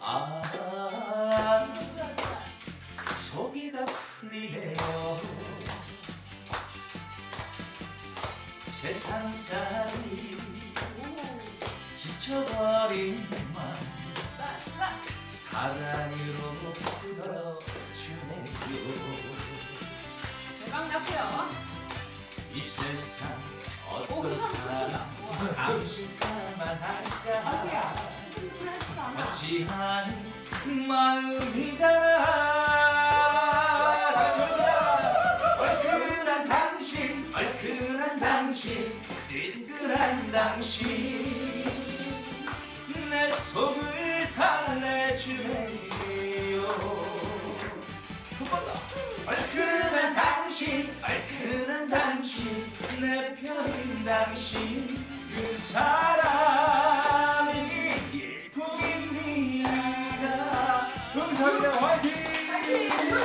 아, 이 세상 살이 지쳐버린 맘 사랑으로 들어주네요. 사람 당신 사만 알 지 않아. 같이 하는 마음이잖아 다시 해보자. 얼큰한 당신 얼큰한 당신 든든한 당신 내 속을 달래주네요 한번더 얼큰한 당신 얼큰한 당신 내 편인 당신 그 사람 감사합니다. 화이팅